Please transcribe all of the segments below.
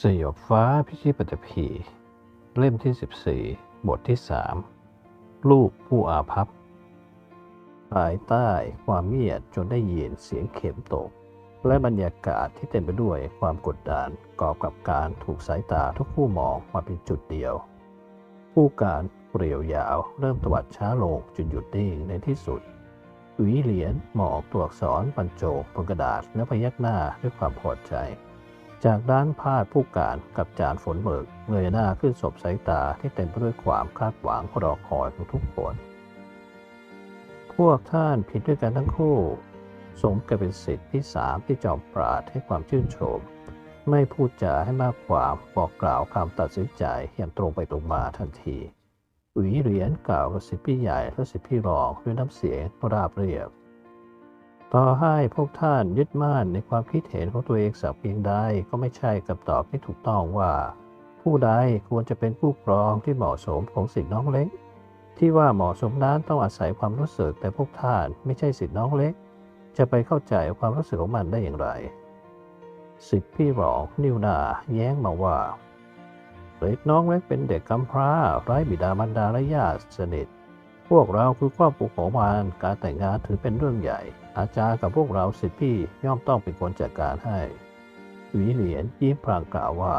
สยบฟ้าพิชิตปัตตภีเล่มที่ 14 บทที่ 3 ลูกผู้อาภัพภายใต้ความเงียบจนได้ยินเสียงเข็มตก และบรรยากาศที่เต็มไปด้วยความกดดันก่อกับการถูกสายตาทุกผู้มองมาเป็นจุดเดียว ผู้การเปรียวยาวเริ่มตวัดช้าลงจนหยุดนิ่งในที่สุดหวีเหรียญหมอกตัวอักษรบรรโจกบนกระดาษและพยักหน้าด้วยความพอใจ จากด้านพาดผู้การกับจานฝนเบิกเงยหน้าขึ้นสบสายตาที่เต็มไปด้วยความคาดหวังรอคอยของทุกคน พวกท่านผิดด้วยกันทั้งคู่ สมกับเป็นสิทธิ์ที่สามที่จอมปราดให้ความชื่นชม ไม่พูดจาให้มากความบอกกล่าวคำตัดสินใจอย่างตรงไปตรงมาทันทีหวีเหรียญกล่าวกับสิทธิพี่ใหญ่และสิทธิพี่รองด้วยน้ำเสียงราบเรียบ ต่อให้พวกท่านยึดมั่นในความคิดเห็นของตัวเองสักเพียงใดก็ไม่ใช่คำตอบที่ถูกต้องว่า ผู้ใดควรจะเป็นผู้ครองที่เหมาะสมของสิทธิน้องเล็ก ที่ว่าเหมาะสมนั้นต้องอาศัยความรู้สึกแต่พวกท่านไม่ใช่สิทธิน้องเล็ก จะไปเข้าใจความรู้สึกของมันได้อย่างไร สิทธิพี่รองนิวนาแย้งมาว่าเล็กน้องเล็กเป็นเด็กกำพร้าไร้บิดามารดาและญาติสนิท พวกเราคือครอบครัวของมันการแต่งงานถือเป็นเรื่องใหญ่ อาจารย์กับพวกเราสิทธิพี่ย่อมต้องเป็นคนจัดการให้หวีเหรียญยิ้มพลางกล่าวว่า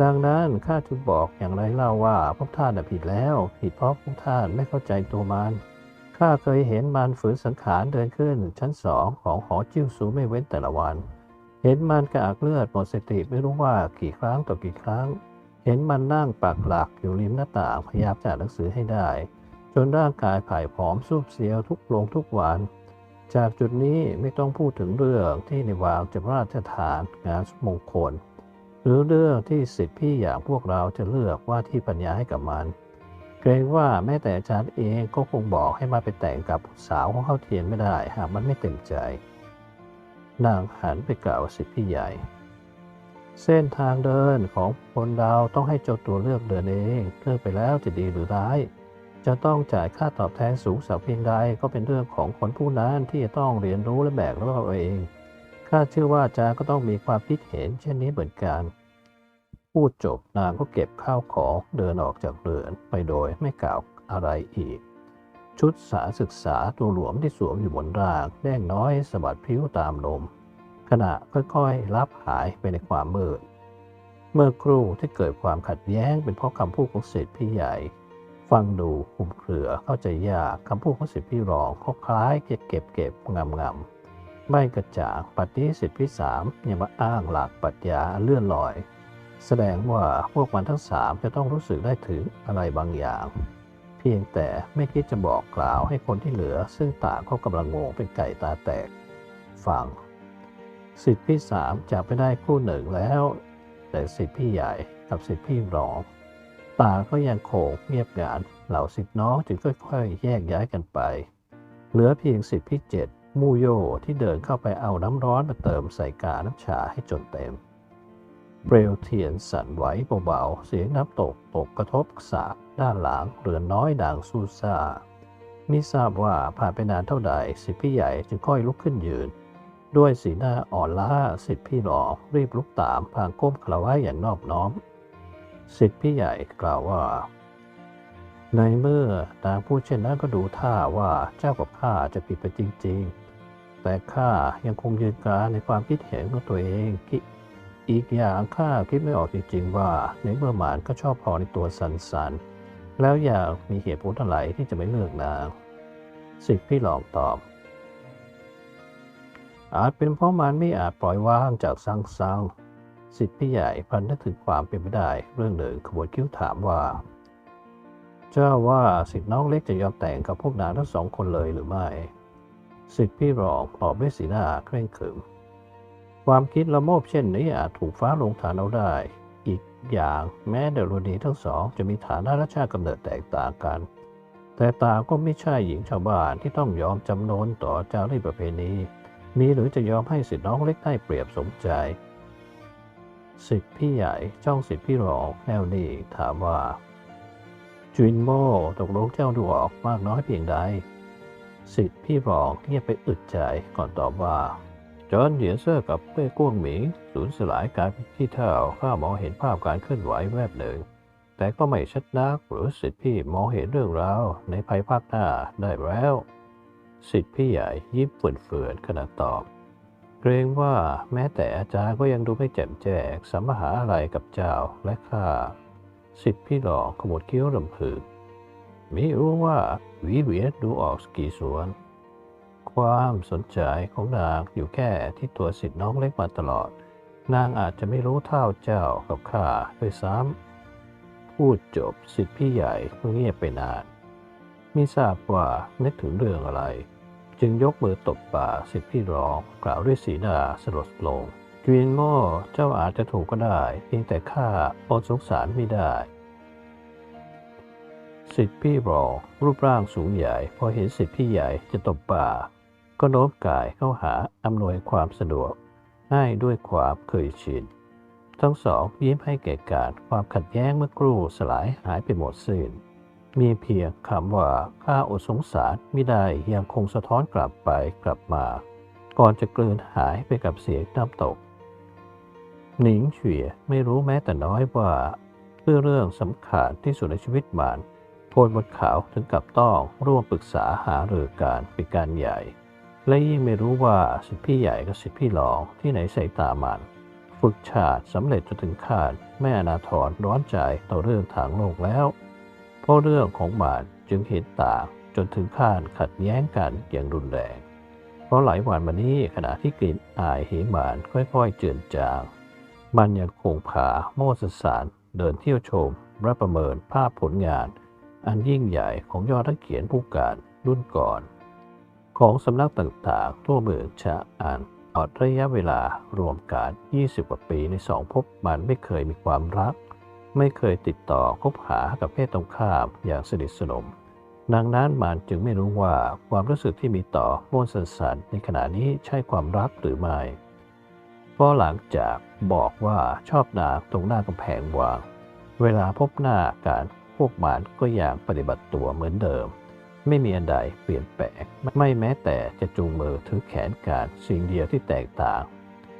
ดังนั้นข้าจึงบอกอย่างไรเล่าว่าพวกท่านผิดแล้ว ผิดเพราะพวกท่านไม่เข้าใจตัวมันข้าเคยเห็นมันฝืนสังขารเดินขึ้นชั้นสองของหอจิ้วสูไม่เว้นแต่ละวัน เห็นมันกระอักเลือดหมดสติไม่รู้ว่ากี่ครั้งต่อกี่ครั้ง เห็นมันนั่งปักหลักอยู่ริมหน้าต่างพยายามอ่านหนังสือให้ได้ จนร่างกายผายผอมสูบเสียวทุกลงทุกวัน จากจุดนี้ไม่ต้องพูดถึงเรื่องที่ในวางจะราชทานงานมงคล หรือเรื่องที่สิทธิพี่อย่างพวกเราจะเลือกว่าที่ปัญญาให้กับมันเกรงว่าแม้แต่อาจารย์เองก็คงบอกให้มาไปแต่งกับสาวของเขาเทียนไม่ได้หากมันไม่เต็มใจ นางหันไปกล่าวสิทธิพี่ใหญ่ เส้นทางเดินของคนเราต้องให้เจ้าตัวเลือกเดินเองเลือกไปแล้วจะดีหรือร้าย จะต้องจ่ายค่าตอบแทนสูงสักเพียงใดก็เป็นเรื่องของคนผู้นั้นที่จะต้องเรียนรู้และแบกรับเอาเอง ข้าเชื่อว่าอาจารย์ก็ต้องมีความคิดเห็นเช่นนี้เหมือนกัน พูดจบนางก็เก็บข้าวของเดินออกจากเรือนไปโดยไม่กล่าวอะไรอีก ชุดสาศึกษาตัวหลวมที่สวมอยู่บนร่างแดงน้อยสะบัดพิ้วตามลมขณะค่อยๆลับหายไปในความมืด เมื่อครู่ที่เกิดความขัดแย้งเป็นเพราะคำพูดของเศรษพี่ใหญ่ ฟังดูคุมเครือเข้าใจยากคำพูดของสิทธิพี่รองเขาคล้ายเก็บเก็บเก็บงำงำไม่กระจ่างปัจนี้สิทธิพี่สามยังมาอ้างหลักปรัชญาเลื่อนลอย แสดงว่าพวกมันทั้งสามจะต้องรู้สึกได้ถึงอะไรบางอย่าง เพียงแต่ไม่คิดจะบอกกล่าวให้คนที่เหลือ ซึ่งต่างเขากำลังงงเป็นไก่ตาแตกฟังสิทธิพี่สามจากไปได้คู่หนึ่งแล้ว แต่สิทธิพี่ใหญ่กับสิทธิพี่รอง ตาก็ยังโขงเงียบงานเหล่าสิทธน้องจึงค่อยๆ แยกย้ายกันไป เหลือเพียงสิทธิพี่เจ็ดมูโยที่เดินเข้าไปเอาน้ำร้อนมาเติมใส่กาน้ำชาให้จนเต็ม เปลวเทียนสั่นไหวเบาๆ เสียงน้ำตกตกกระทบสระด้านหลังเรือนน้อยดังซูซ่ามิทราบว่าผ่านไปนานเท่าใดสิทธิพี่ใหญ่จึงค่อยลุกขึ้นยืน ด้วยสีหน้าอ่อนล้าสิทธิพี่รองรีบลุกตามพางก้มคารวะอย่างนอบน้อม สิทธิพี่ใหญ่กล่าวว่า ในเมื่อนางพูดเช่นนั้นก็ดูท่าว่าเจ้ากับข้าจะผิดไปจริง ๆ แต่ข้ายังคงยืนกรานในความคิดเห็นของตัวเองคิดอีกอย่างข้าคิดไม่ออกจริง ๆ ว่าในเมื่อหมานก็ชอบพอในตัวสันๆแล้วอยากมีเหตุผลอะไรที่จะไม่เลือกนาง สิทธิพี่หลองตอบ อาจเป็นเพราะมันไม่อาจปล่อยวางจากสังสัง สิทธิพี่ใหญ่พันนึกถึงความเป็นไปได้ เรื่องหนึ่งขบวนคิ้วถามว่า เจ้าว่าสิทธิน้องเล็กจะยอมแต่งกับพวกนางทั้งสองคนเลยหรือไม่ สิทธิพี่รองตอบด้วยสีหน้าเคร่งขรึม ความคิดละโมบเช่นนี้อาจถูกฟ้าลงฐานเอาได้ อีกอย่างแม้เดรุณีทั้งสองจะมีฐานะและชาติกำเนิดแตกต่างกัน แต่ตาก็ไม่ใช่หญิงชาวบ้านที่ต้องยอมจำนนต่อจารีประเพณีมีหรือจะยอมให้สิทธิน้องเล็กได้เปรียบสมใจ สิทธิพี่ใหญ่จ้องสิทธิพี่รองแนวนี้ถามว่า จุนโมตกลงเจ้าดูออกมากน้อยเพียงใดสิทธิพี่รองเงียบไปอึดใจก่อนตอบว่าจอนเหยียนเซอร์กับเป้ก้วงหมิงสูญสลายกายที่เท่าข้ามองเห็นภาพการเคลื่อนไหวแวบหนึ่ง แต่ก็ไม่ชัดนักหรือสิทธิพี่มองเห็นเรื่องราวในภายภาคหน้าได้แล้ว สิทธิพี่ใหญ่ยิ้มเฟื่อนๆขณะตอบ เกรงว่าแม้แต่อาจารย์ก็ยังดูไม่แจ่มแจ้งสัมหาอะไรกับเจ้าและข้าสิทธิพี่หลองขมวดคี้วลำพึงม่รู้ว่าหวีเวียนดูออกกี่สวน ความสนใจของนางอยู่แค่ที่ตัวสิทธิน้องเล็กมาตลอด นางอาจจะไม่รู้เท่าเจ้ากับข้าด้วยซ้ำพูดจบสิทธิพี่ใหญ่ก็เงียบไปนาน ไม่ทราบว่านึกถึงเรื่องอะไร จึงยกมือตบบ่าสิทธิพี่รองกล่าวด้วยสีหน้าสลดลงเกวีนโง่เจ้าอาจจะถูกก็ได้ เพียงแต่ข้าอดสงสารไม่ได้ สิทธิพี่รองรูปร่างสูงใหญ่ พอเห็นสิทธิพี่ใหญ่จะตบบ่า ก็โน้มกายเข้าหาอำนวยความสะดวกให้ด้วยความเคยชินทั้งสองยิ้มให้แก่การความขัดแย้งเมื่อครู่สลายหายไปหมดสิ้น มีเพียงคำว่าข้าอดสงสารไม่ได้ยังคงสะท้อนกลับไปกลับมา ก่อนจะกลืนหายไปกับเสียงน้ำตก หนิงเฉียไม่รู้แม้แต่น้อยว่าเพื่อเรื่องสำคัญที่สุดในชีวิตมันโพลบนขาวถึงกับต้องร่วมปรึกษาหารือการเป็นการใหญ่ และยิ่งไม่รู้ว่าสิทธิพี่ใหญ่กับสิทธิพี่รองที่ไหนใส่ตามัน ฝึกชาติสำเร็จจนถึงขั้นแม่อนาถรร้อนใจต่อเรื่องทางโลกแล้ว เพราะเรื่องของมันจึงเห็นต่างจนถึงขั้นขัดแย้งกันอย่างรุนแรง เพราะหลายวันมานี้ขณะที่กลิ่นอายเหมานค่อยๆเจือนจาง มันยังคงพาโมสสารเดินเที่ยวชมและประเมินภาพผลงาน อันยิ่งใหญ่ของยอดนักเขียนผู้การรุ่นก่อน ของสำนักต่างๆทั่วเมืองชะอันอดระยะเวลารวมกัน 20 กว่าปีในสองภพมันไม่เคยมีความรัก ไม่เคยติดต่อคบหากับเพศตรงข้ามอย่างสนิทสนม ดังนั้นมันจึงไม่รู้ว่าความรู้สึกที่มีต่อโมนสันสันในขณะนี้ใช่ความรักหรือไม่เพราะหลังจากบอกว่าชอบนางตรงหน้ากำแพงวาง เวลาพบหน้ากันพวกมันก็ยังปฏิบัติตัวเหมือนเดิม ไม่มีอันใดเปลี่ยนแปลงไม่แม้แต่จะจูงมือถือแขนกันสิ่งเดียวที่แตกต่าง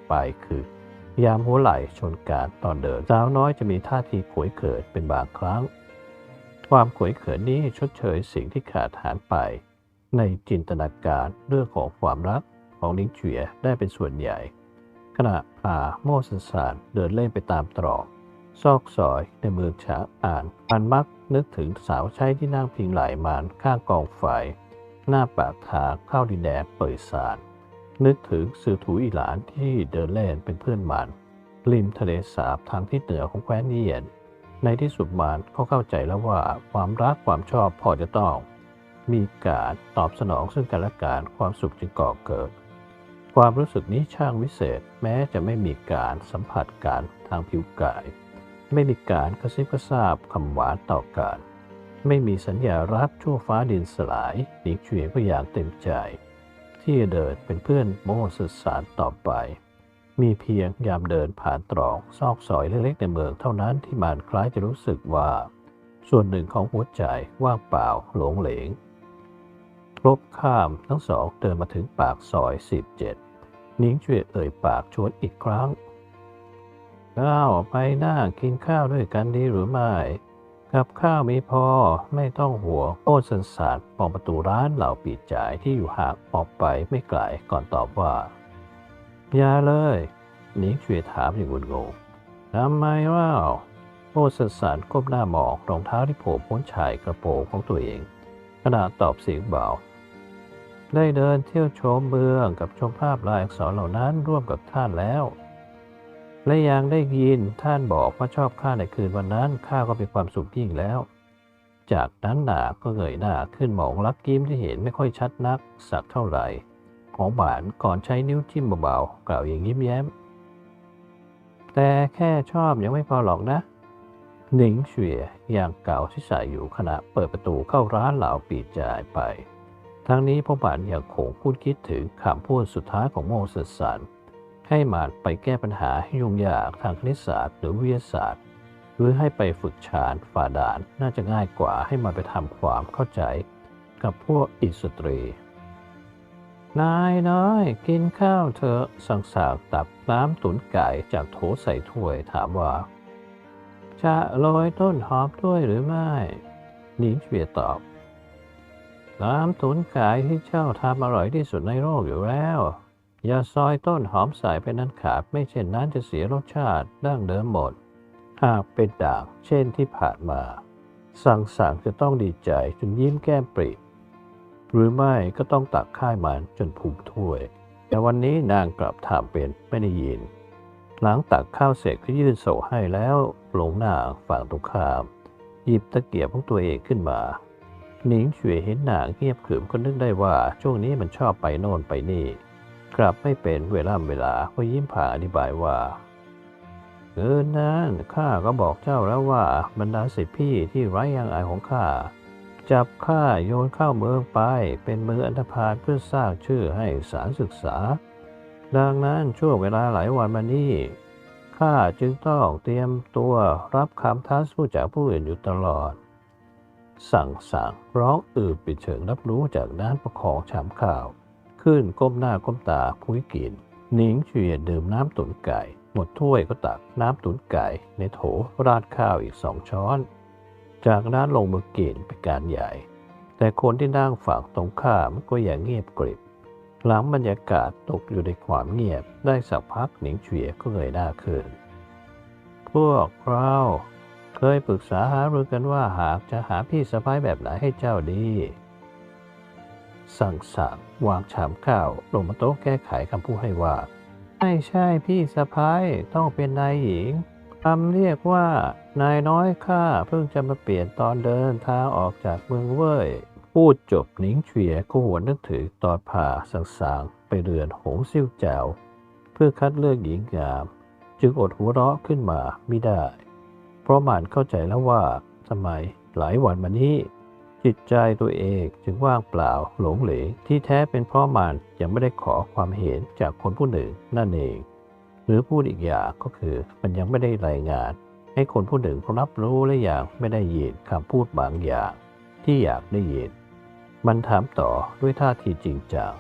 ไปคือ ยามหัวไหล่ชนการตอนเดินสาวน้อยจะมีท่าทีขวยเขินเป็นบางครั้ง ความขวยเขินนี้ชดเชยสิ่งที่ขาดหายไป ในจินตนาการเรื่องของความรักของลิงเฉียได้เป็นส่วนใหญ่ ขณะพาโมสสานเดินเล่นไปตามตรอกซอกซอยในเมืองฉาอ่านมันมักนึกถึงสาวใช้ที่นั่งพิงไหลมานข้างกองไฟหน้าปากทางเข้าดินแดนเปิดสาร นึกถึงสื่อถูอีหลานที่เดินเล่นเป็นเพื่อนมันริมทะเลสาบทางที่เหนือของแคว้นเยียน ในที่สุดมันเขาเข้าใจแล้วว่าความรักความชอบพอจะต้อง มีการตอบสนองซึ่งกันและกันความสุขจึงก่อเกิด ความรู้สึกนี้ช่างวิเศษแม้จะไม่มีการสัมผัสกันทางผิวกาย ไม่มีการกระซิบกระซาบคำหวานต่อกัน ไม่มีสัญญารักชั่วฟ้าดินสลายหลีกเฉียก็อย่างเต็มใจ ที่จะเดินเป็นเพื่อนโมสสารต่อไป มีเพียงยามเดินผ่านตรอกซอกซอยเล็กๆในเมืองเท่านั้นที่มันคล้ายจะรู้สึกว่า ส่วนหนึ่งของหัวใจว่างเปล่าหลงเหลงครบข้ามทั้งสองเดินมาถึงปากซอย 17 นิ้งช่วยเอ่ยปากชวนอีกครั้งข้าวไปนั่งกินข้าวด้วยกันดีหรือไม่ กับข้าวไมีพอไม่ต้องหัวงโอ้สันสาดมองประตูร้านเหล่าปีจ่ายที่อยู่ห่างออกไปไม่ไกลก่อนตอบว่า อย่าเลยนิ้งช่วยถามอย่างงุนงงทำไมเล่าโอ้สันสานก้มหน้ามองรองเท้าที่โผล่พ้นชายกระโปรงของตัวเองขณะตอบเสียงเบาได้เดินเที่ยวชมเมืองกับชมภาพลายอักษรเหล่านั้นร่วมกับท่านแล้ว และยังได้ยินท่านบอกว่าชอบข้าในคืนวันนั้นข้าก็มีความสุขยิ่งแล้ว จากนั้นหนาก็เงยหน้าขึ้นมองลักยิ้มที่เห็นไม่ค่อยชัดนัก สักเท่าไหร่ ของบานก่อนใช้นิ้วจิ้มเบาๆกล่าวอย่างยิ้มแย้ม แต่แค่ชอบยังไม่พอหรอกนะหนิงเฉวียอย่างเก่าที่ใส่อยู่ขณะเปิดประตูเข้าร้านเหล่าปีจ่ายไป ทั้งนี้พ่อบานยังคงพูดคิดถึงคำพูดสุดท้ายของโมเสสสัน ให้มานไปแก้ปัญหาให้ยุ่งยากทางคณิตศาสตร์ หรือวิทยาศาสตร์ หรือให้ไปฝึกฌานฝ่าด่านน่าจะง่ายกว่าให้มาไปทำความเข้าใจกับพวกอิสตรี นายน้อยกินข้าวเถอะสังสากตับน้ำตุ๋นไก่จากโถใส่ถ้วยถามว่า จะโรยต้นหอมด้วยหรือไม่หนิงเฉวียตอบ น้ำตุ๋นไก่ที่เจ้าทำอร่อยที่สุดในโลกอยู่แล้ว อย่าซอยต้นหอมใส่ไปนั้นขาดไม่เช่นนั้นจะเสียรสชาติดั้งเดิมหมด หากเป็นด่างเช่นที่ผ่านมา สั่งสั่งจะต้องดีใจจนยิ้มแก้มปริหรือไม่ก็ต้องตักข้ายมันจนพุงถ้วย แต่วันนี้นางกลับถามเป็นไม่ได้ยิน หลังตักข้าวเสร็จก็ยื่นโซให้แล้วลงหน้าฝั่งตรงข้าม หยิบตะเกียบของตัวเองขึ้นมาหนิงเฉวยเห็นนางเงียบขรึมก็นึกได้ว่าช่วงนี้มันชอบไปโน่นไปนี่ กลับไม่เป็นเวลาเวลาก็ยิ้มผ่าอธิบายว่าเออนั้นข้าก็บอกเจ้าแล้วว่าบรรดาสิทธิพี่ที่ไร้ยางอายของข้าจับข้าโยนเข้าเมืองไป เป็นมืออันธพาลเพื่อสร้างชื่อให้สารศึกษา ดังนั้นช่วงเวลาหลายวันมานี้ข้าจึงต้องเตรียมตัวรับคำท้าสู้จากผู้อื่นอยู่ตลอด สั่งสั่งร้องอืบปิดเชิงรับรู้จากด้านประคองชามข้าว ขึ้นก้มหน้าก้มตาพุ้ยกินหนิงเฉียดดื่มน้ำตุ๋นไก่ หมดถ้วยก็ตักน้ำตุ๋นไก่ ในโถราดข้าวอีกสองช้อน จากนั้นลงมือกินเป็นการใหญ่ แต่คนที่นั่งฝั่งตรงข้ามก็อย่างเงียบกริบ หลังบรรยากาศตกอยู่ในความเงียบได้สักพักหนิงเฉียก็เงยหน้าขึ้น พวกเราเคยปรึกษาหารือกันว่าหากจะหาพี่สะพ้ายแบบไหนให้เจ้าดี สั่งสั่งวางชามข้าวลงมาโต๊ะแก้ไขคำพูดให้ว่า ไม่ใช่พี่สะพ้ายต้องเป็นนายหญิงคำเรียกว่านายน้อยข้าเพิ่งจะมาเปลี่ยนตอนเดินทางออกจากเมืองเว่ยพูดจบหนิงเฉียก็หวนนึกถึงตอนผ่าสังสางๆไปเรือนหงซิ่วเจ้าเพื่อคัดเลือกหญิงงาม จึงอดหัวเราะขึ้นมาไม่ได้ เพราะมันเข้าใจแล้วว่าทำไมหลายวันมานี้ จิตใจตัวเองจึงว่างเปล่าหลงเหลงที่แท้เป็นเพราะมันยังไม่ได้ขอความเห็นจากคนผู้หนึ่งนั่นเอง หรือพูดอีกอย่างก็คือมันยังไม่ได้รายงาน ให้คนผู้หนึ่งรับรู้และอย่างไม่ได้ยินคำพูดบางอย่าง ที่อยากได้ยิน มันถามต่อด้วยท่าทีจริงจัง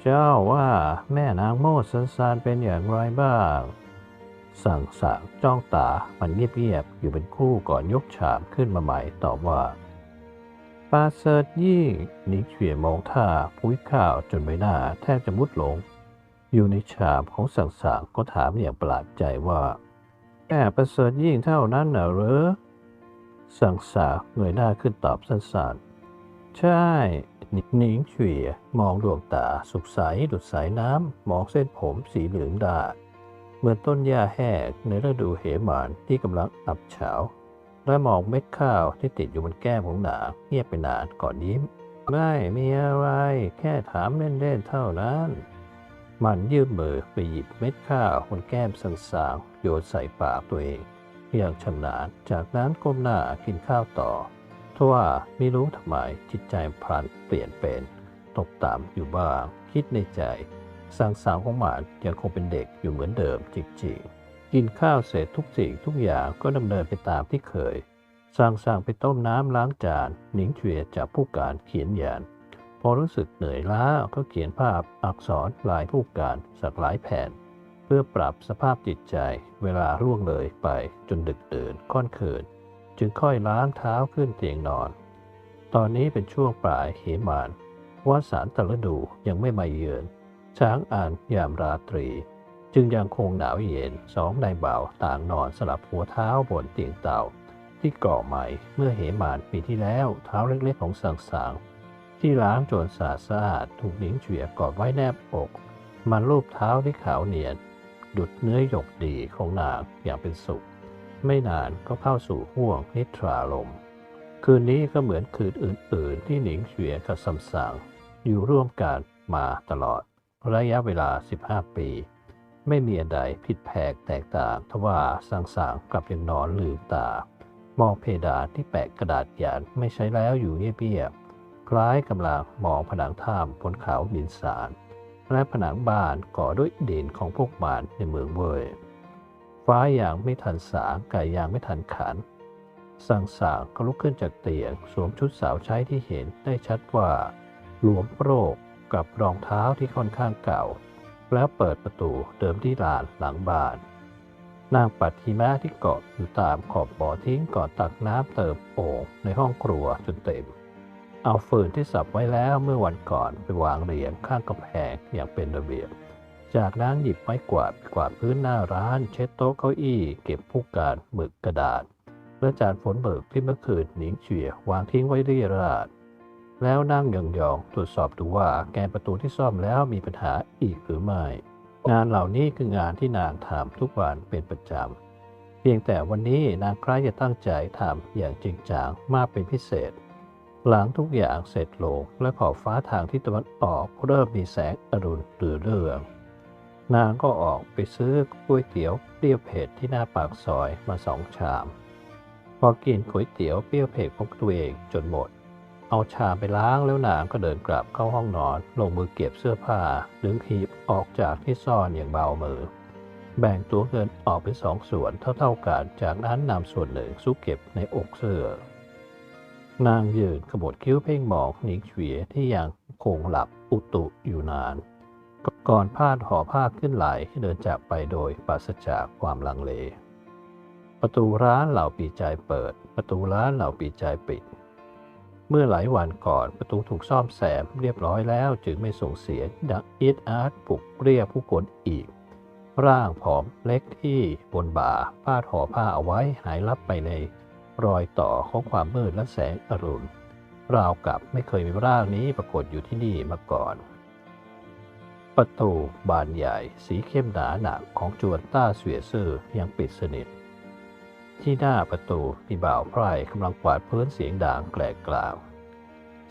เจ้าว่าแม่นางโมสันซานเป็นอย่างไรบ้าง สั่งสางจ้องตามันเงียบๆอยู่เป็นคู่ก่อนยกฉามขึ้นมาใหม่ตอบว่าปาเซิร์ดยิ่นิงเฉียมองท่าพุ้ยข้าวจนใบหน้าแทบจะมุดลง อยู่ในชามของสั่งสางก็ถามอย่างประหลาดใจว่าแม่ประเสริฐยิ่งเท่านั้นเหรอสั่งสางเงยหน้าขึ้นตอบสั้นๆ ใช่หนิงเฉียมองดวงตาสุขใสดุดสายน้ำมองเส้นผมสีเหลืองดาด เหมือนต้นหญ้าแห้งในฤดูเหมานที่กำลังอับเฉา และมองเม็ดข้าวที่ติดอยู่บนแก้มของหนาเงียบไปนานก่อนยิ้ม ไม่มีอะไร แค่ถามเล่นๆเท่านั้น มันยืมมือไปหยิบเม็ดข้าวบนแก้มสางๆโยนใส่ปากตัวเองอย่างชำนาญจากนั้นก้มหน้ากินข้าวต่อทว่าไม่รู้ทำไมจิตใจพลันเปลี่ยนเป็น ตกต่ำอยู่บ้าง คิดในใจ สางสาวของหมานยังคงเป็นเด็กอยู่เหมือนเดิมจริงๆกินข้าวเสร็จทุกสิ่งทุกอย่างก็ดำเนินไปตามที่เคยสางสางไปต้มน้ำล้างจานหนิงเฉวียจากผู้การเขียนยาน พอรู้สึกเหนื่อยล้าก็เขียนภาพอักษรลายผู้การสักหลายแผ่น เพื่อปรับสภาพจิตใจเวลาร่วงเลยไปจนดึกเดื่นค่อนคืน จึงค่อยล้างเท้าขึ้นเตียงนอน ตอนนี้เป็นช่วงปลายเหมานว่าสารตะฤดูยังไม่มาเยือน ช้างอ่านยามราตรี จึงยังคงหนาวเย็นสองนายบ่าวต่างนอนสลับหัวเท้าบนเตียงเต่า ที่ก่อใหม่เมื่อเหมานปีที่แล้วเท้าเล็กๆของสังสางที่ล้างจนสะอาดสะอาดถูกหนิงเฉวียกอดไว้แนบอก มันรูปเท้าที่ขาวเนียน ดุดเนื้อหยกดีของนางอย่างเป็นสุข ไม่นานก็เข้าสู่ห่วงนิทราลม คืนนี้ก็เหมือนคืนอื่น ๆ ที่หนิงเฉวียกับซัมสางอยู่ร่วมกันมาตลอด ระยะเวลา 15 ปี ไม่มีอันใดผิดแผกแตกต่างทว่าสังสางกลับยังนอนลืมตา มองเพดานที่แปะกระดาษยานไม่ใช้แล้วอยู่เงียบๆคล้ายกำลังมองผนังถ้ำบนเขาบินสารและผนังบ้านก่อด้วยดินของพวกมารในเมืองเวยฟ้าอย่างไม่ทันสางไก่อย่างไม่ทันขันสังสางก็ลุกขึ้นจากเตียง สวมชุดสาวใช้ที่เห็นได้ชัดว่า หลวมโปรก กับรองเท้าที่ค่อนข้างเก่า แล้วเปิดประตูเดิมที่ลานหลังบ้าน นางปัดหิมะที่เกาะอยู่ตามขอบบ่อทิ้งก่อนตักน้ำเติมโอ่งในห้องครัวจนเต็ม เอาฟืนที่สับไว้แล้วเมื่อวันก่อนไปวางเรียงข้างกำแพงอย่างเป็นระเบียบ จากนั้นหยิบไม้กวาดไปกวาดพื้นหน้าร้าน เช็ดโต๊ะเก้าอี้ เก็บผู้การหมึกกระดาษและจานฝนเบิกที่เมื่อคืนหนิงเฉียวางทิ้งไว้เรียราด แล้วนั่งยองๆตรวจสอบดูว่าแกนประตูที่ซ่อมแล้วมีปัญหาอีกหรือไม่ งานเหล่านี้คืองานที่นางทำทุกวันเป็นประจำ เพียงแต่วันนี้นางคล้ายจะตั้งใจทำอย่างจริงจังมากเป็นพิเศษ หลังทุกอย่างเสร็จลงและขอบฟ้าทางที่ตะวันออกเริ่มมีแสงอรุณหรือเรืองนางก็ออกไปซื้อก๋วยเตี๋ยวเปรี้ยวเผ็ดที่หน้าปากซอยมาสองชาม พอกินก๋วยเตี๋ยวเปรี้ยวเผ็ดของตัวเองจนหมด เอาชามไปล้างแล้วนางก็เดินกลับเข้าห้องนอน ลงมือเก็บเสื้อผ้าดึงหีบออกจากที่ซ่อนอย่างเบามือ แบ่งตัวเงินออกเป็นสองส่วนเท่าๆกันจากนั้นนำส่วนหนึ่งซุกเก็บในอกเสื้อนางยืนขบวดคิ้วเพ่งมองหนิงเฉวียที่ยังคงหลับอุตุอยู่นาน ก่อนพาดห่อผ้าขึ้นไหลเดินจากไปโดยปราศจากความลังเล ประตูร้านเหล่าปีใจเปิด ประตูร้านเหล่าปีใจปิด มื่อหลายวันก่อนประตูถูกซ่อมแซมเรียบร้อยแล้วจึงไม่ส่งเสียงดังอีดอาร์ตปลุกเรียกผู้คนอีก ร่างผอมเล็กที่บนบ่าพาดห่อผ้าเอาไว้หายลับไปในรอยต่อของความมืดและแสงอรุณราวกับไม่เคยมีร่างนี้ปรากฏอยู่ที่นี่มาก่อน ประตูบานใหญ่สีเข้มหนาหนักของจวนต้าเสวียซื่อยังปิดสนิท ที่หน้าประตูมีบ่าวไพร่กำลังกวาดพื้นเสียงด่างแกลกกล่าว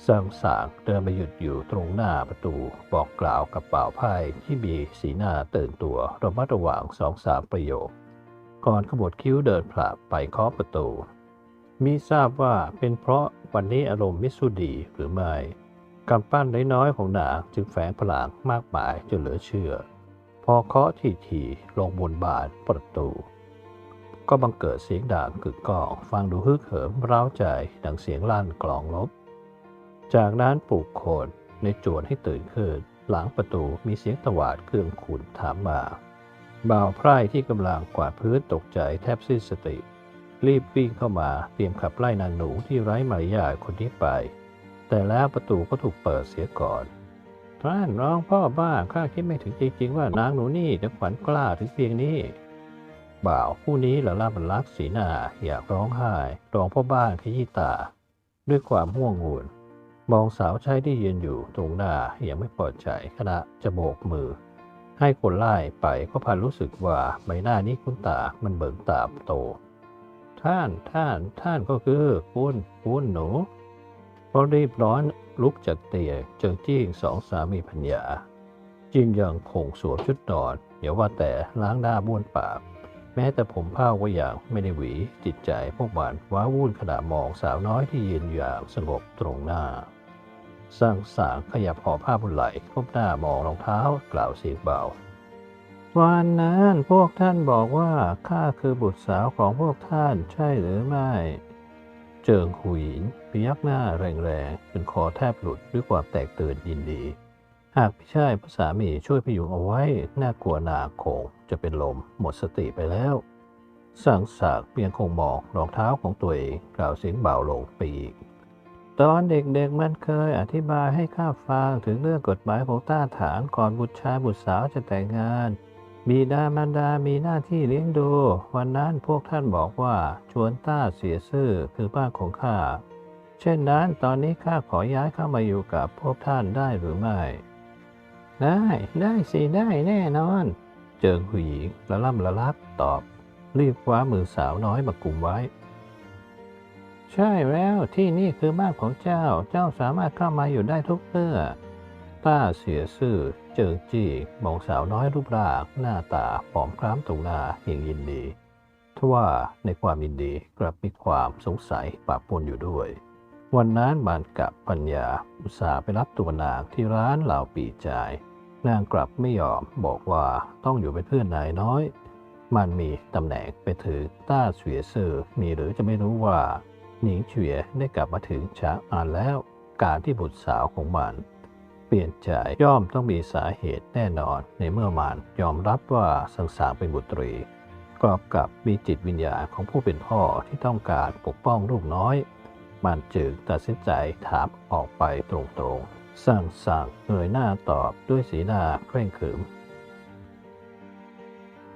เซิงสางเดินมาหยุดอยู่ตรงหน้าประตูบอกกล่าวกับบ่าวไพร่ที่มีสีหน้าตื่นตัวระมัดระวังสองสามประโยค ก่อนขบวดคิ้วเดินผลัไปเคาะประตูมิทราบว่าเป็นเพราะวันนี้อารมณ์ไม่สู้ดีหรือไม่กำปั้นน้อยๆของนางจึงแฝงพลังมากมายจนเหลือเชื่อ พอเคาะทีๆลงบนบานประตู ก็บังเกิดเสียงด่างกึกก้องฟังดูฮึกเหิมร้าวใจดังเสียงลั่นกลองลบ จากนั้นปลุกโคนในจวนให้ตื่นขึ้น หลังประตูมีเสียงตวาดเครื่องขุนถามมาบ่าวไพร่ที่กำลังกวาดพื้นตกใจแทบสิ้นสติ รีบวิ่งเข้ามาเตรียมขับไล่นางหนูที่ไร้มารยาทคนนี้ไป แต่แล้วประตูก็ถูกเปิดเสียก่อนท่านร้องพ่อบ้าข้าคิดไม่ถึงจริงๆว่านางหนูนี่จะขวัญกล้าถึงเพียงนี้ บ่าวผู้นี้ละล่าบรรลักษ์สีหน้าอยากร้องไห้ร้องพ่อบ้านขยี้ตา ด้วยความห่วงงูนมองสาวใช้ที่ยืนอยู่ตรงหน้ายังไม่พอใจขณะจะโบกมือ ให้คนไล่ไปก็พันรู้สึกว่าใบหน้านี้คุณตามันเบิกตาโต ท่านท่านท่านก็คือคุณคุณหนูพอรีบร้อนลุกจากเตียงเจิงจี้งสองสามีพัญญาจิงยังคงสวมชุดนอนอย่าว่าแต่ล้างหน้าบ้วนปาก แม้แต่ผมผ้าก็อย่างไม่ได้หวีจิตใจพวกมันว้าวุ่นขณะมองสาวน้อยที่ยืนอย่างสงบตรงหน้า สร้างสางขยับห่อผ้าบนไหล่ก้มหน้ามองรองเท้ากล่าวเสียงเบาวันนั้นพวกท่านบอกว่าข้าคือบุตรสาวของพวกท่านใช่หรือไม่ เจิงหุยนพยักหน้าแรงๆจนคอแทบหลุดด้วยความแตกตื่นยินดี หากพี่ชายพระสามีช่วยพยุงเอาไว้น่ากลัวนาคง จะเป็นลมหมดสติไปแล้วสังสากยังคงมองรองเท้าของตัวเองกล่าวเสียงเบาลงไปอีก ตอนเด็กๆมันเคยอธิบายให้ข้าฟังถึงเรื่องกฎหมายของต้าฐานก่อนบุตรชายบุตรสาวจะแต่งงาน บิดามารดามีหน้าที่เลี้ยงดู วันนั้นพวกท่านบอกว่าชวนต้าเสียซื่อคือบ้านของข้า เช่นนั้นตอนนี้ข้าขอย้ายเข้ามาอยู่กับพวกท่านได้หรือไม่ ได้ได้สิได้แน่นอน เจิงผู้หญิงละล่ำละลักตอบ รีบคว้ามือสาวน้อยมากุมไว้ ใช่แล้วที่นี่คือบ้านของเจ้า เจ้าสามารถเข้ามาอยู่ได้ทุกเมื่อป้าเสียซื่อเจิงจี้มองสาวน้อยรูปร่างหน้าตาผอมคล้ำตรงหน้าอย่างยินดีทว่าในความยินดีกลับมีความสงสัยปะปนอยู่ด้วย วันนั้นบานกับปัญญาอุตส่าห์ไปรับตัวนางที่ร้านเหล่าปีจาย นางกลับไม่ยอมบอกว่าต้องอยู่เป็นเพื่อนนายน้อย มันมีตำแหน่งไปถือต้าเฉวียซื่อมีหรือจะไม่รู้ว่า หนิงเฉวียได้กลับมาถึงชางอานแล้ว การที่บุตรสาวของมัน เปลี่ยนใจย่อมต้องมีสาเหตุแน่นอนในเมื่อมันยอมรับว่าสังสารเป็นบุตรีกรอบกับมีจิตวิญญาณของผู้เป็นพ่อที่ต้องการปกป้องลูกน้อย มันจึงตัดสินใจถามออกไปตรงๆ สั่งสั่งเงยหน้าตอบด้วยสีหน้าเคร่งขรึม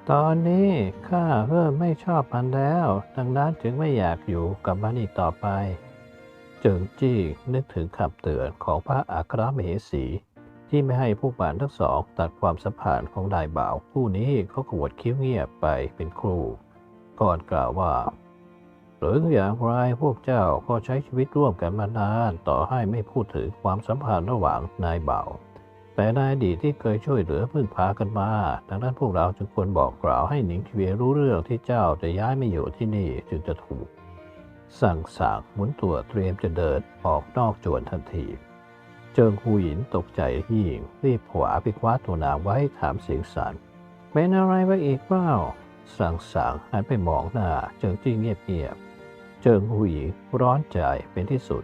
ตอนนี้ข้าเริ่มไม่ชอบมันแล้ว ดังนั้นจึงไม่อยากอยู่กับมันอีกต่อไป เจิงจี้นึกถึงคำเตือนของพระอัครมเหสี ที่ไม่ให้พวกมันทั้งสองตัดความสัมพันธ์ของนายบ่าวคู่นี้เขาขวดคิ้วเงียบไปเป็นครู ก่อนกล่าวว่า หรืออย่างไรพวกเจ้าก็ใช้ชีวิตร่วมกันมานาน ต่อให้ไม่พูดถึงความสัมพันธ์ระหว่างนายบ่าวแต่ในอดีตที่เคยช่วยเหลือพึ่งพากันมา ดังนั้นพวกเราจึงควรบอกกล่าวให้หนิงเฉวียรู้เรื่องที่เจ้าจะย้ายมาอยู่ที่นี่จึงจะถูก สั่งสางหมุนตัวเตรียมจะเดินออกนอกจวนทันที เจิงหูหยินตกใจยิ่งรีบผวาไปคว้าตัวนางไว้ถามเสียงสั่นเป็นอะไรไปอีกเปล่าสั่งสางหันไปมองหน้าเจิงจี้เงียบเงียบ เจิงหูหยินร้อนใจเป็นที่สุด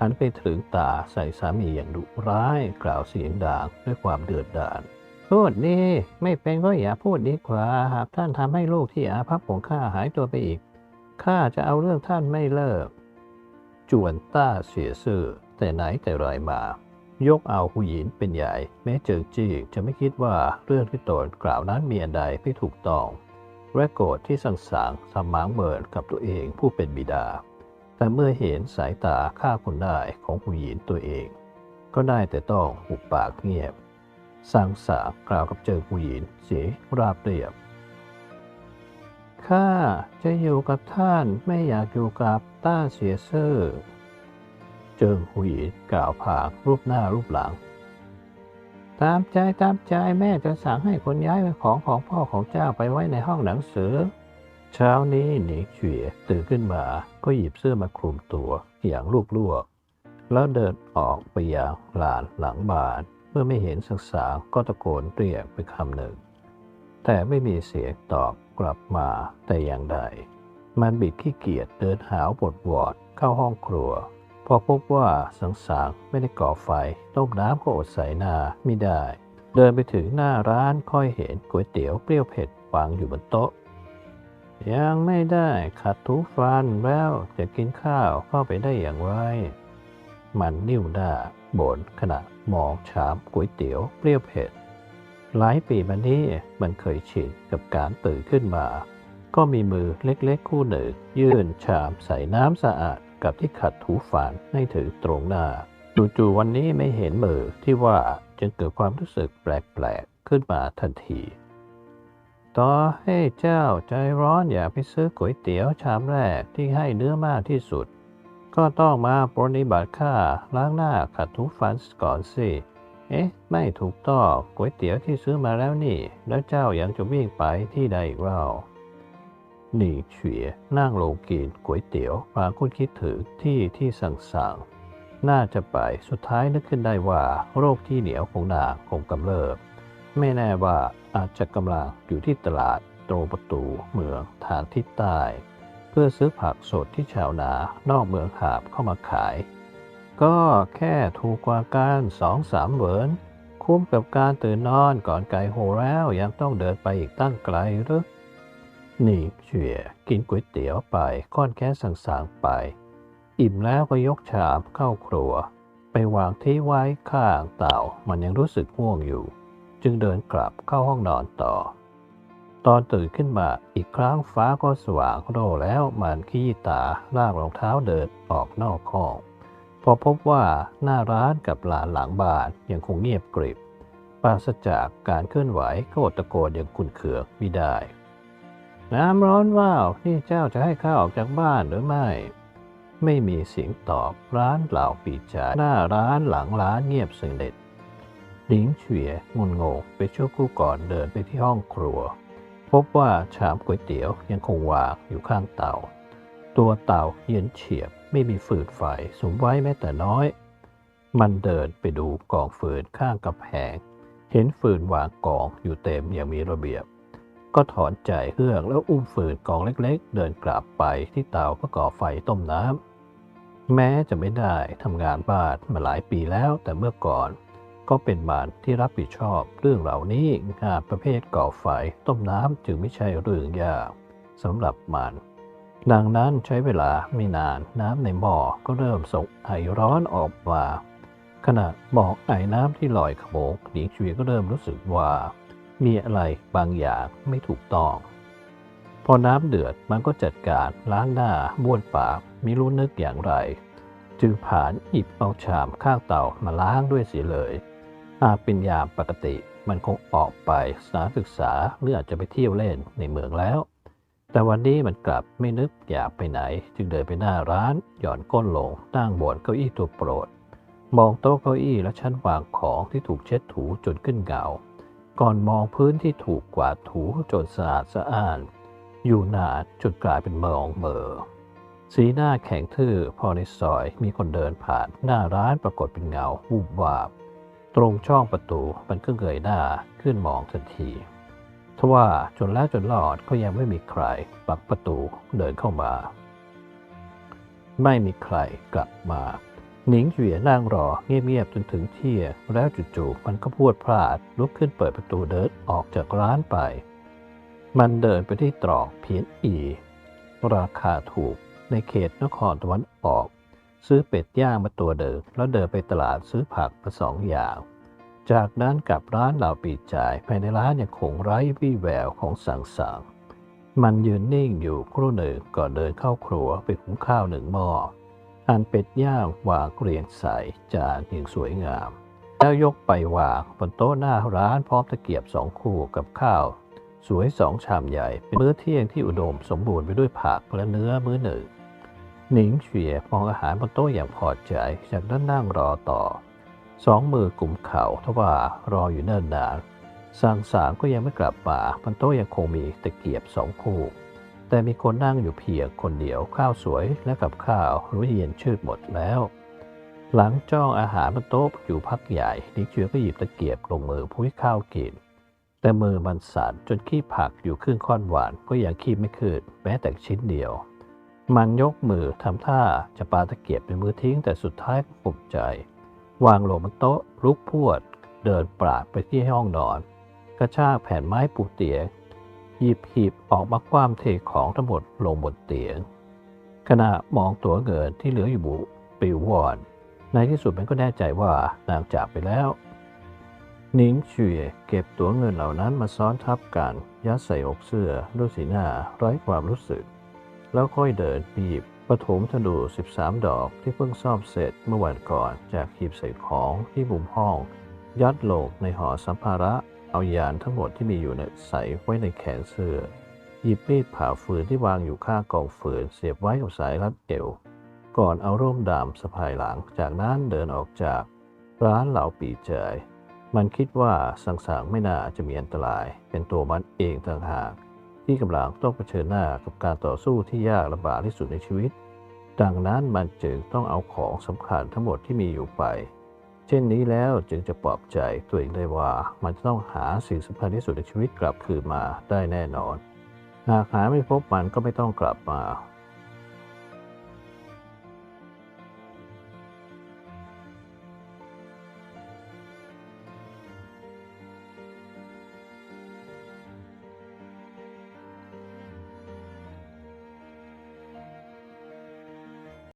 หันไปถึงตาใส่สามีอย่างดุร้ายกล่าวเสียงดังด้วยความเดือดดาลพูดดีไม่เป็นก็อย่าพูดดีกว่า หากท่านทำให้ลูกที่อาภัพของข้าหายตัวไปอีกข้าจะเอาเรื่องท่านไม่เลิก จวนต้าเสียซื่อแต่ไหนแต่ไรมา ยกเอาหูหยินเป็นใหญ่ แม้เจิงจี้จะไม่คิดว่าเรื่องที่ตนกล่าวนั้นมีอันใดไม่ถูกต้อง และโกรธที่สังสางสมางเมินกับตัวเองผู้เป็นบิดา แต่เมื่อเห็นสายตาฆ่าคนได้ของหูหยินตัวเอง ก็ได้แต่ต้องหุบปากเงียบสังสางกล่าวกับเจิงหูหยินเสียราบเรียบ ข้าจะอยู่กับท่านไม่อยากอยู่กับต้าเสียเซื่อเจิงหุยกล่าวผางรูปหน้ารูปหลัง ตามใจตามใจแม่จะสั่งให้คนย้ายของของพ่อของเจ้าไปไว้ในห้องหนังสือ เช้านี้หนิงเฉียตื่นขึ้นมาก็หยิบเสื้อมาคลุมตัวอย่างลูกลวกๆแล้วเดินออกไปยังลานหลังบ้าน เมื่อไม่เห็นสักสางก็ตะโกนเรียกไปคำหนึ่ง แต่ไม่มีเสียงตอบกลับมาแต่อย่างใด มันบิดขี้เกียจเดินหาวบทวอดเข้าห้องครัว พอพบว่าสังสางไม่ได้ก่อไฟ ต้มน้ำก็อดใส่หน้าไม่ได้ เดินไปถึงหน้าร้านค่อยเห็นก๋วยเตี๋ยวเปรี้ยวเผ็ดวางอยู่บนโต๊ะ ยังไม่ได้ขัดถูฟันแล้วจะกินข้าวเข้าไปได้อย่างไร มันนิ้วหน้าบนขณะมองชามก๋วยเตี๋ยวเปรี้ยวเผ็ด หลายปีมานี้มันเคยชินกับการตื่นขึ้นมา ก็มีมือเล็กๆคู่หนึ่งยื่นชามใส่น้ำสะอาด กับที่ขัดถูฝันให้ถือตรงหน้าจู่ๆวันนี้ไม่เห็นมือที่ว่าจึงเกิดความรู้สึกแปลกๆขึ้นมาทันที ต่อให้เจ้าใจร้อนอยากไปซื้อก๋วยเตี๋ยวชามแรกที่ให้เนื้อมากที่สุด ก็ต้องมาปรนนิบัติค่าล้างหน้าขัดถูฟันก่อนสิเอ๊ะ ไม่ถูกต้องก๋วยเตี๋ยวที่ซื้อมาแล้วนี่ แล้วเจ้ายังจะวิ่งไปที่ใดอีกเล่า หนีเฉียนั่งลงกินก๋วยเตี๋ยวพลางคุณคิดถึงที่ที่สั่งสั่งน่าจะไปสุดท้ายนึกขึ้นได้ว่าโรคที่เหนียวของนางคงกำเริบ ไม่แน่ว่าอาจจะกำลังอยู่ที่ตลาดตรงประตูเมืองทางทิศใต้ เพื่อซื้อผักสดที่ชาวนานอกเมืองหาบเข้ามาขาย ก็แค่ถูกกว่าการสองสามเหวินคุ้มกับการตื่นนอนก่อนไก่โหแล้วยังต้องเดินไปอีกตั้งไกลหรือ หนี่เฉียกินก๋วยเตี๋ยวไปก้อนแค่สั่งๆไป อิ่มแล้วก็ยกชามเข้าครัว ไปวางที่ไว้ข้างเต่ามันยังรู้สึกง่วงอยู่ จึงเดินกลับเข้าห้องนอนต่อ ตอนตื่นขึ้นมาอีกครั้งฟ้าก็สว่างโรแล้วมันขี้ตาลากรองเท้าเดินออกนอกห้องพอพบว่าหน้าร้านกับลานหลังบ้านยังคงเงียบกริบปราศจากการเคลื่อนไหวก็อดตะโกนอย่างขุนเคืองไม่ได้ น้ำร้อนว่าวนี่เจ้าจะให้ข้าออกจากบ้านหรือไม่ ไม่มีเสียงตอบร้านเปล่าปีจาหน้าร้านหลังร้านเงียบสนิทหลิงเฉวียงุนงงไปชั่วคู่ก่อนเดินไปที่ห้องครัว พบว่าชามก๋วยเตี๋ยวยังคงวางอยู่ข้างเตา ตัวเตาเย็นเฉียบไม่มีฟืนไฟสมไว้แม้แต่น้อย มันเดินไปดูกองฟืนข้างกับแพง เห็นฟืนวางกองอยู่เต็มอย่างมีระเบียบ ก็ถอนใจเฮือกแล้วอุ้มฟืนกองเล็กๆ เดินกลับไปที่เตาเพื่อก่อไฟต้มน้ำ แม้จะไม่ได้ทำงานบ้านมาหลายปีแล้วแต่เมื่อก่อน ก็เป็นมารที่รับผิดชอบเรื่องเหล่านี้งานประเภทก่อไฟต้มน้ำจึงไม่ใช่เรื่องยากสำหรับมันดังนั้นใช้เวลาไม่นานน้ำในหม้อก็เริ่มส่งไอร้อนออกมาขณะหมอกไอน้ำที่ลอยขโมงหญิงชวีก็เริ่มรู้สึกว่า มีอะไรบางอย่างไม่ถูกต้อง พอน้ำเดือดมันก็จัดการล้างหน้าบ้วนปากม่รู้นึกอย่างไร จึงผ่านหยิบเอาชามข้างเตามาล้างด้วยเสียเลยหาเป็นยามปกติมันคงออกไปสาศึกษาหรืออาจจะไปเที่ยวเล่นในเมืองแล้ว แต่วันนี้มันกลับไม่นึกอยากไปไหน จึงเดินไปหน้าร้าน หย่อนก้นลงนั่งบนเก้าอี้ตัวโปรด มองโต๊ะเก้าอี้และชั้นวางของที่ถูกเช็ดถูจนขึ้นเงา ก่อนมองพื้นที่ถูกกวาดถูจนสะอาดสะอ้าน อยู่นานจนกลายเป็นมองเบอสีหน้าแข็งทื่อพอในซอยมีคนเดินผ่านหน้าร้านปรากฏเป็นเงาวูบวาบ ตรงช่องประตูมันก็เงยหน้าขึ้นมองทันทีทว่าจนแล้วจนรอดก็ยังไม่มีใครปักประตูเดินเข้ามา ไม่มีใครกลับมา หนิงเหวียนั่งรอเงียบๆจนถึงเที่ยงแล้วจู่ๆมันก็พูดพลาด ลุกขึ้นเปิดประตูเดินออกจากร้านไป มันเดินไปที่ตรอกเพียนอี ราคาถูกในเขตนครตะวันออก ซื้อเป็ดย่างมาตัวเดิมแล้วเดินไปตลาดซื้อผักมาสองอย่าง จากนั้นกลับร้านเหล่าปีจ่ายภายในร้านยังคงไร้วี่แววของสังสางมันยืนนิ่งอยู่ครู่หนึ่งก่อนเดินเข้าครัวไปหุงข้าวหนึ่งหม้อ อันเป็ดย่างวางเรียงใส่จานอย่างสวยงาม แล้วยกไปวางบนโต๊ะหน้าร้านพร้อมตะเกียบสองคู่กับข้าว สวยสองชามใหญ่ เป็นมื้อเที่ยงที่อุดมสมบูรณ์ไปด้วยผักและเนื้อมื้อหนึ่งหนิงเฉียมองอาหารบนโต๊ะอย่างพอใจ จากนั้นนั่งรอต่อ สองมือกุมเข่าทว่ารออยู่เนิ่นนานสางสางก็ยังไม่กลับมาบนโต๊ะยังคงมีตะเกียบสองคู่ แต่มีคนนั่งอยู่เพียงคนเดียวข้าวสวยและกับข้าวรู้เย็นชืดหมดแล้ว หลังจ้องอาหารบนโต๊ะอยู่พักใหญ่นิงเฉียก็หยิบตะเกียบลงมือพุ้ยข้าวกิน แต่มือมันสั่นจนขี้ผักอยู่ครึ่งค่อนหวานก็ยังขี้ไม่คืนแม้แต่ชิ้นเดียว มันยกมือทำท่าจะปาตะเกียบเป็นมือทิ้งแต่สุดท้ายก็ปุบใจ วางลงบนโต๊ะลุกพวด เดินปราดไปที่ห้องนอน กระชากแผ่นไม้ปูเตียง หยิบหีบออกมาคว้ามเทของทั้งหมดลงบนเตียง ขณะมองตัวเงินที่เหลืออยู่บุปิววอน ในที่สุดมันก็แน่ใจว่านางจากไปแล้วนิงเฉวียเก็บตัวเงินเหล่านั้นมาซ้อนทับกัน ยัดใส่อกเสื้อด้วยสีหน้าไร้ความรู้สึก แล้วค่อยเดินไปหยิบปฐมธนู 13 ดอกที่เพิ่งซ่อมเสร็จเมื่อวันก่อนจากหีบใส่ของที่มุมห้อง ยัดโลกในห่อสัมภาระ เอายานทั้งหมดที่มีอยู่ในใส่ไว้ในแขนเสื้อหยิบมีดผ่าฟืนที่วางอยู่ข้างกองฟืน เสียบไว้กับสายรัดเอว ก่อนเอาร่มดามสะพายหลัง จากนั้นเดินออกจากร้านเหล่าปีเจยมันคิดว่าสังสางไม่น่าจะมีอันตราย เป็นตัวมันเองต่างหาก ที่กำลังต้องเผชิญหน้ากับการต่อสู้ที่ยากลำบากที่สุดในชีวิต ดังนั้นมันจึงต้องเอาของสำคัญทั้งหมดที่มีอยู่ไป เช่นนี้แล้วจึงจะปลอบใจตัวเองได้ว่ามันจะต้องหาสิ่งสำคัญที่สุดในชีวิตกลับคืนมาได้แน่นอน หากหาไม่พบมันก็ไม่ต้องกลับมา